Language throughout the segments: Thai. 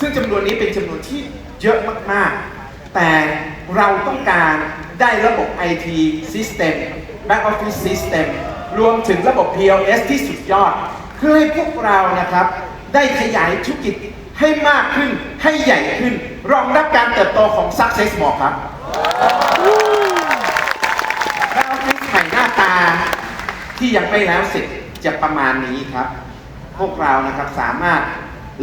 ซึ่งจำนวนนี้เป็นจำนวนที่เยอะมากๆ แต่เราต้องการได้ระบบ IT System Back Office System รวมถึงระบบ PLS ที่สุดยอด เพื่อให้พวกเรานะครับ ได้ขยายธุรกิจให้มากขึ้นให้ใหญ่ขึ้น รองรับการเติบโตของ Success Mall ครับแล้วออฟฟิศใหม่หน้าตาที่ยังไม่แล้วเสร็จจะประมาณนี้ครับ พวกเรานะครับสามารถ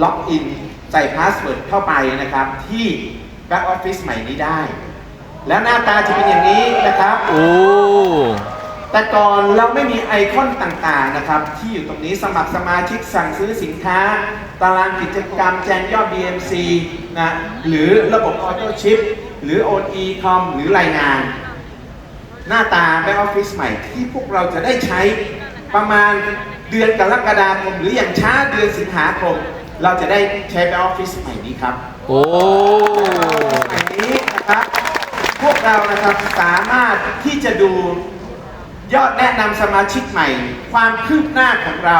ล็อกอิน ใส่พาสเวิร์ดเข้าไปนะครับ ที่ Back Office ใหม่นี้ได้ แล้วหน้าตาจะเป็นอย่างนี้นะครับ โอ้ แต่ก่อนเราไม่มีไอคอนต่างๆนะครับ ที่อยู่ตรงนี้สมัครสมาชิกสั่งซื้อสินค้า ตารางกิจกรรมแจ้งยอด BMC นะหรือระบบออโต้ชิปหรือ o e c o m หรือรายงาน หน้าตา Back Office ใหม่ที่พวกเราจะได้ใช้ประมาณเดือนกรกฎาคมหรืออย่างช้าเดือนสิงหาคม เราจะได้ใช้ Back Office ใหม่นี้ครับโอ้ใหม่นี้นะครับพวกเรานะครับสามารถที่จะดูยอดแนะนำสมาชิกใหม่ ความคืบหน้าของเรา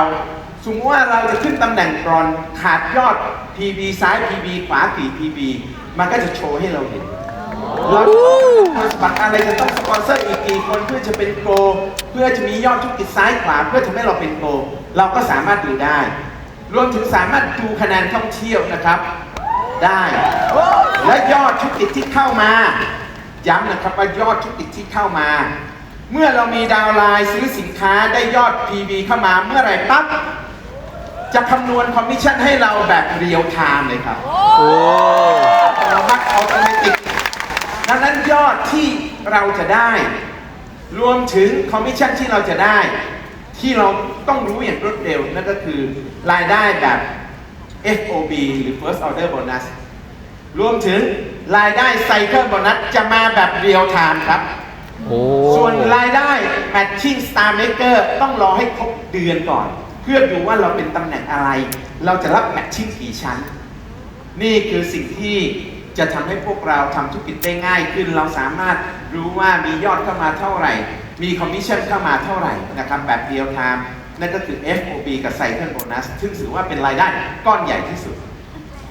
สมมติว่าเราจะขึ้นตำแหน่งกรอนขาดยอด PB ซ้าย PB ขวากี่ PB มันก็จะโชว์ให้เราเห็นเราคุณสมบัติอะไรจะต้องสปอนเซอร์อีกกี่คนเพื่อจะเป็นโกลเพื่อจะมียอดธุรกิจซ้ายขวาเพื่อทำให้เราเป็นโกลเราก็สามารถดูได้ รวมถึงสามารถดูคะแนนท่องเที่ยวนะครับ ได้และยอดธุรกิจที่เข้ามา ย้ำนะครับว่ายอดธุรกิจที่เข้ามา เมื่อเรามีดาวน์ไลน์ซื้อสินค้าได้ยอด PV เข้ามาเมื่อไหร่ปั๊บจะคำนวณคอมมิชชั่นให้เราแบบเรียลไทม์เลยครับ โอ้เรามักออโตเมติกดังนั้นยอดที่เราจะได้ รวมถึงคอมมิชชั่นที่เราจะได้ ที่เราต้องรู้อย่างรวดเร็วนั่นก็คือรายได้แบบ FOB หรือ First Order Bonus รวมถึงรายได้ Cycle Bonus จะมาแบบเรียลไทม์ครับโอ้ส่วนรายได้ Matching Star Maker ต้องรอให้ครบเดือนก่อน เพื่อดูว่าเราเป็นตำแหน่งอะไร เราจะรับ Matching กี่ชั้น นี่คือสิ่งที่จะทำให้พวกเราทำธุรกิจได้ง่ายขึ้น เราสามารถรู้ว่ามียอดเข้ามาเท่าไหร่ มีคอมมิชชั่นเข้ามาเท่าไหร่นะครับแบบเดียวทามนั่นก็คือ FOB กับ Cycle Bonus ซึ่งถือว่าเป็นรายได้ก้อนใหญ่ที่สุด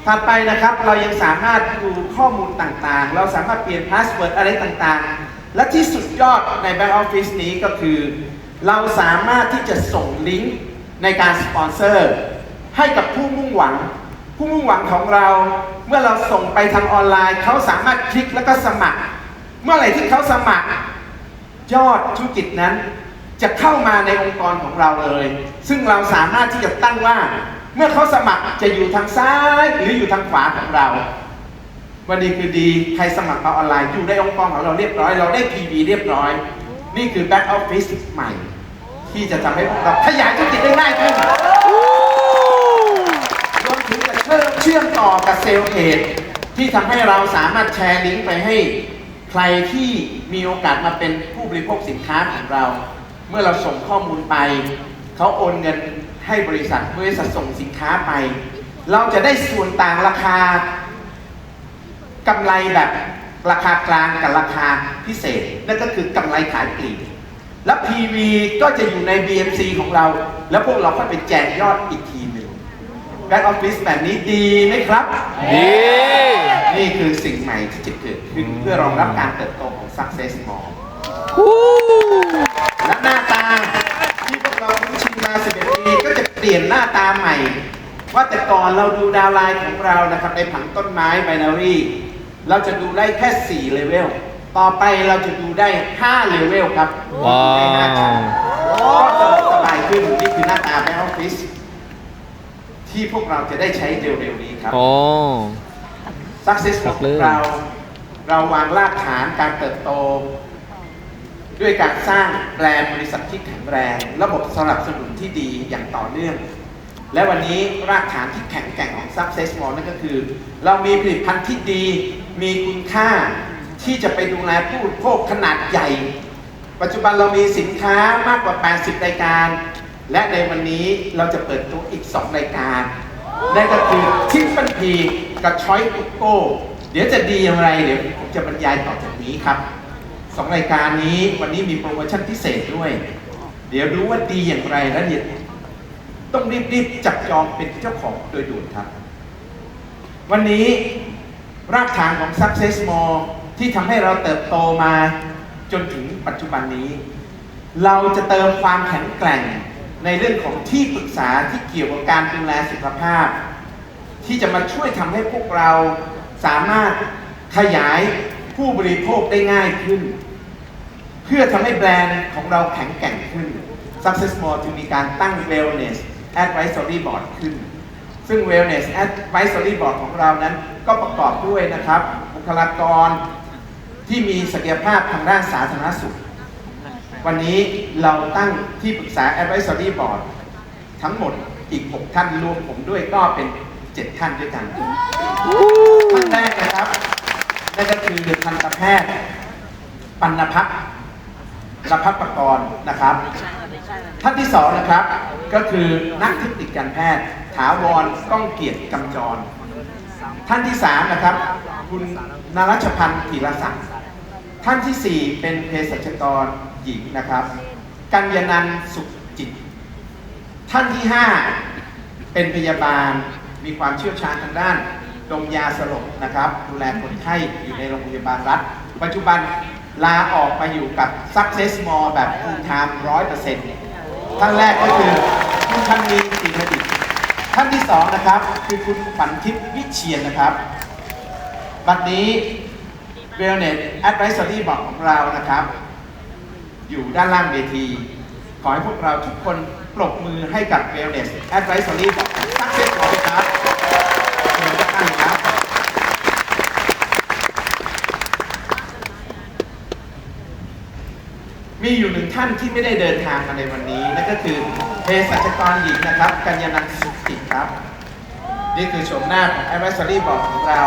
ถัดไปนะครับเรายังสามารถดูข้อมูลต่างๆ เราสามารถเปลี่ยนพาสเวิร์ดอะไรต่างๆ และที่สุดยอดใน Back Office นี้ก็คือ เราสามารถที่จะส่งลิงก์ในการสปอนเซอร์ให้กับผู้มุ่งหวัง ผู้มุ่งหวังของเรา เมื่อเราส่งไปทางออนไลน์ เขาสามารถคลิกแล้วก็สมัคร เมื่อไหร่ที่เขาสมัคร ยอดธุรกิจนั้น จะเข้ามาในองค์กรของเราเลย ซึ่งเราสามารถที่จะตั้งว่า เมื่อเขาสมัครจะอยู่ทางซ้ายหรืออยู่ทางขวาของเรา วันนี้คือดีใครสมัครมาออนไลน์อยู่ในองค์กรของเราเรียบร้อย เราได้ PV เรียบร้อย นี่คือ Back Office ใหม่ ที่จะทำให้พวกเราขยายธุรกิจได้ง่ายขึ้นรวมถึงจะเชื่อมเชื่อมต่อกับเซลล์เพจที่ทำให้เราสามารถแชร์ลิงก์ไปให้ ใครที่มีโอกาสมาเป็นผู้บริโภคสินค้าของเรา เมื่อเราส่งข้อมูลไป เขาโอนเงินให้บริษัทบริษัทส่งสินค้าไป เราจะได้ส่วนต่างราคากำไรแบบราคากลางกับราคาพิเศษ นั่นก็คือกำไรขายปลีกและ PV ก็จะอยู่ใน BMC ของเรา แล้วพวกเราก็ไปแจกยอดอีกทีหนึ่งแบ็กออฟฟิศแบบนี้ดีไหมครับดี นี่คือสิ่งใหม่ที่จะเกิดขึ้นเพื่อรองรับการเติบโตของ Success Mall และหน้าตาที่พวกเราคุ้นชินมา11ปีก็จะเปลี่ยนหน้าตาใหม่ ว่าแต่ก่อนเราดูดาวน์ไลน์ของเรานะครับในผังต้นไม้ binary เราจะดูได้แค่ 4 เลเวล ต่อไปเราจะดูได้ 5 เลเวลครับว้าวในหน้าจอก็สะดวกสบายขึ้นนี่คือหน้าตาแบ็กออฟฟิศที่พวกเราจะได้ใช้เร็วๆนี้ครับโอ้ Success ครัขบองเลยเราเราวางรากฐานการเติบโต ด้วยการสร้างแบรนด์บริษัทที่แข็งแรง ระบบสนับสนุนที่ดีอย่างต่อเนื่อง และวันนี้รากฐานที่แข็งแกร่งของ Success Mall นั่นก็คือ เรามีผลิตภัณฑ์ที่ดี มีคุณค่าที่จะไปดูแลผู้บริโภคขนาดใหญ่ ปัจจุบันเรามีสินค้ามากกว่า 80 รายการ และในวันนี้เราจะเปิดตัวอีก 2 รายการ นั่นก็คือทิฟฟันพีกับช้อยกุโก้ เดี๋ยวจะดีอย่างไรเดี๋ยวผมจะบรรยายต่อจากนี้ครับสองรายการนี้วันนี้มีโปรโมชั่นพิเศษด้วย เดี๋ยวรู้ว่าดีอย่างไรและเดี๋ยวต้องรีบๆจับจองเป็นเจ้าของโดยด่วนครับ วันนี้รากฐานของ Success More ที่ทำให้เราเติบโตมาจนถึงปัจจุบันนี้ เราจะเติมความแข็งแกร่ง ในเรื่องของที่ปรึกษาที่เกี่ยวกับการดูแลสุขภาพ ที่จะมาช่วยทำให้พวกเราสามารถขยายผู้บริโภคได้ง่ายขึ้น เพื่อทำให้แบรนด์ของเราแข็งแกร่งขึ้น Success More จึงมีการตั้ง Wellness Advisory Board ขึ้น ซึ่ง Wellness Advisory Board ของเรานั้นก็ประกอบด้วยนะครับบุคลากรที่มีศักยภาพทางด้านสาธารณสุข วันนี้เราตั้งที่ปรึกษา Advisory Board ทั้งหมดอีก 6 ท่านรวมผมด้วยก็เป็น 7 ท่านด้วยกัน ท่านแรกนะครับนั่นก็คือทันตแพทย์ ปัณพักรพัฒประกรณ์นะครับ ท่านที่สองนะครับ ก็คือนักเทคนิคการแพทย์ ถาวรก้องเกียรติกำจร ท่านที่สามนะครับ คุณนรัชพันธ์ธีรศักดิ์ท่านที่สี่เป็นเภสัชกร หญิงนะครับ กัญญานันท์สุขจิต ท่านที่ห้าเป็นพยาบาลมีความเชี่ยวชาญทางด้านดมยาสลบนะครับ ดูแลคนไข้อยู่ในโรงพยาบาลรัฐ ปัจจุบันลาออกมาอยู่กับ Success More แบบ full time 100%ท่านแรกก็คือคุณพันนีศรีประดิษฐ์ท่านที่สองนะครับคือคุณฝันทิพย์วิเชียนนะครับบัดนี้ Wellness Advisory Board ของเรานะครับ อยู่ด้านล่างเวที ขอให้พวกเราทุกคนปรบมือให้กับ Wellness Advisory ของ Success More ด้วยครับเชิญทุกท่านครับ มีอยู่หนึ่งท่านที่ไม่ได้เดินทางมาในวันนี้ นั่นก็คือเภสัชกรหญิงนะครับ กัญญานันท์สุขจิตครับ นี่คือโฉมหน้าของ Advisory Board ของเรา